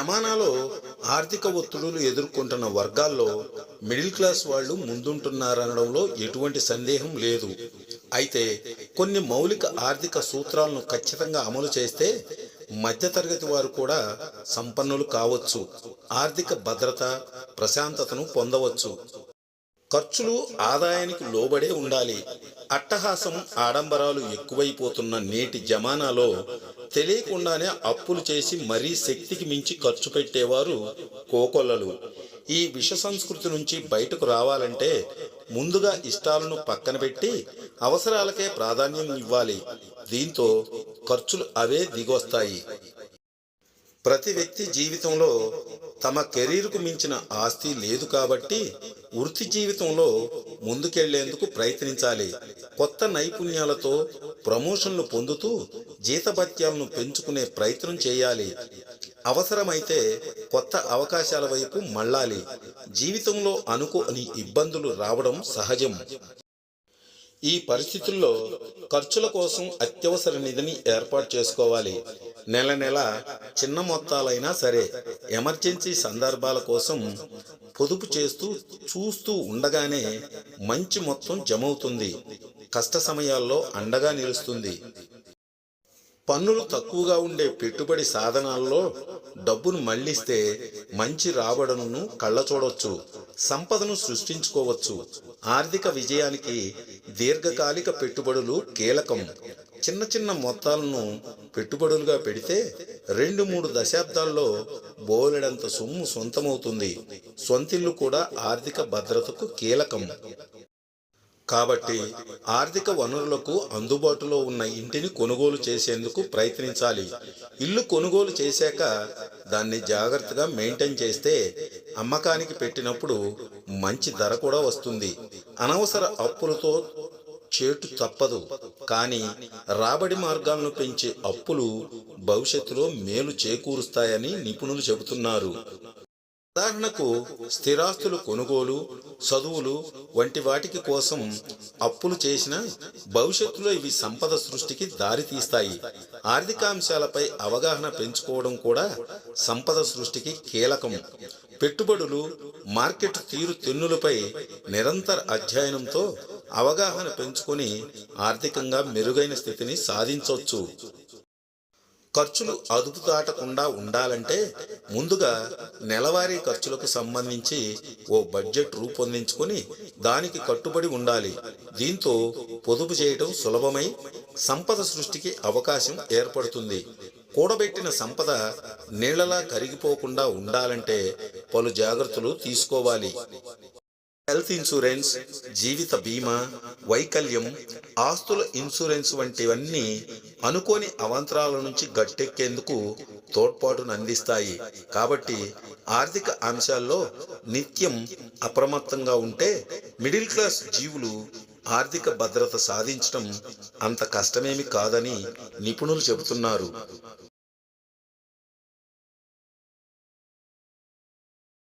జమానాలో ఆర్థిక ఒత్తిడులు ఎదుర్కొంటున్న వర్గాల్లో మిడిల్ క్లాస్ వాళ్ళు ముందుంటున్నారనడంలో ఎటువంటి సందేహం లేదు. అయితే కొన్ని మౌలిక ఆర్థిక సూత్రాలను ఖచ్చితంగా అమలు చేస్తే మధ్యతరగతి వారు కూడా సంపన్నులు కావచ్చు. ఆర్థిక భద్రత ప్రశాంతతను పొందవచ్చు. ఖర్చులు ఆదాయానికి లోబడే ఉండాలి. అట్టహాసం ఆడంబరాలు ఎక్కువైపోతున్న నేటి జమానాలో తెలియకుండానే అప్పులు చేసి మరీ శక్తికి మించి ఖర్చు పెట్టేవారు కోకొల్లలు. ఈ విష సంస్కృతి నుంచి బయటకు రావాలంటే ముందుగా ఇష్టాలను పక్కన పెట్టి అవసరాలకే ప్రాధాన్యం ఇవ్వాలి. దీంతో ఖర్చులు అవే దిగొస్తాయి. ప్రతి వ్యక్తి జీవితంలో తమ కెరీర్కు మించిన ఆస్తి లేదు కాబట్టి వృత్తి జీవితంలో ముందుకెళ్ళేందుకు ప్రయత్నించాలి. కొత్త నైపుణ్యాలతో ప్రమోషన్లు పొందుతూ జీతభత్యాలను పెంచుకునే ప్రయత్నం చేయాలి. అవసరమైతే కొత్త అవకాశాల వైపు మళ్ళాలి. జీవితంలో అనుకోని ఇబ్బందులు రావడం సహజం. ఈ పరిస్థితుల్లో ఖర్చుల కోసం అత్యవసర నిధిని ఏర్పాటు చేసుకోవాలి. నెల నెల చిన్న మొత్తాలైనా సరే ఎమర్జెన్సీ సందర్భాల కోసం పొదుపు చేస్తూ చూస్తూ ఉండగానే మంచి మొత్తం జమవుతుంది. కష్ట సమయాల్లో అండగా నిలుస్తుంది. పన్నులు తక్కువగా ఉండే పెట్టుబడి సాధనాల్లో డబ్బును మళ్ళిస్తే మంచి రాబడులను కళ్ళ చూడొచ్చు సంపదను సృష్టించుకోవచ్చు. ఆర్థిక విజయానికి దీర్ఘకాలిక పెట్టుబడులు కీలకం. చిన్న చిన్న మొత్తాలను పెట్టుబడులుగా పెడితే రెండు మూడు దశాబ్దాల్లో బోలెడంత సొమ్ము సొంతమవుతుంది. సొంతిల్లు కూడా ఆర్థిక భద్రతకు కీలకం. కాబట్టి ఆర్థిక వనరులకు అందుబాటులో ఉన్న ఇంటిని కొనుగోలు చేసేందుకు ప్రయత్నించాలి. ఇల్లు కొనుగోలు చేశాక దాన్ని జాగ్రత్తగా మెయింటైన్ చేస్తే అమ్మకానికి పెట్టినప్పుడు మంచి ధర కూడా వస్తుంది. అనవసర అప్పులతో చేటు తప్పదు. కానీ రాబడి మార్గాలను పెంచే అప్పులు భవిష్యత్తులో మేలు చేకూరుస్తాయని నిపుణులు చెబుతున్నారు. ఉదాహరణకు స్థిరాస్తులు కొనుగోలు చదువులు వంటి వాటికి కోసం అప్పులు చేసిన భవిష్యత్తులో ఇవి సంపద సృష్టికి దారితీస్తాయి. ఆర్థిక అంశాలపై అవగాహన పెంచుకోవడం కూడా సంపద సృష్టికి కీలకం. పెట్టుబడులు మార్కెట్ తీరు తెన్నులపై నిరంతర అధ్యయనంతో అవగాహన పెంచుకొని ఆర్థికంగా మెరుగైన స్థితిని సాధించవచ్చు ఖర్చులు అదుపు దాటకుండా ఉండాలంటే ముందుగా నెలవారీ ఖర్చులకు సంబంధించి ఓ బడ్జెట్ రూపొందించుకొని దానికి కట్టుబడి ఉండాలి. దీంతో పొదుపు చేయడం సులభమై సంపద సృష్టికి అవకాశం ఏర్పడుతుంది. కూడబెట్టిన సంపద నీళ్ళలా కరిగిపోకుండా ఉండాలంటే పలు జాగ్రత్తలు తీసుకోవాలి. హెల్త్ ఇన్సూరెన్స్ జీవిత బీమా వైకల్యం ఆస్తుల ఇన్సూరెన్స్ వంటివన్నీ అనుకోని అవాంతరాల నుంచి గట్టెక్కేందుకు తోడ్పాటును అందిస్తాయి. కాబట్టి ఆర్థిక అంశాల్లో నిత్యం అప్రమత్తంగా ఉంటే మిడిల్ క్లాస్ జీవులు ఆర్థిక భద్రత సాధించడం అంత కష్టమేమి కాదని నిపుణులు చెబుతున్నారు.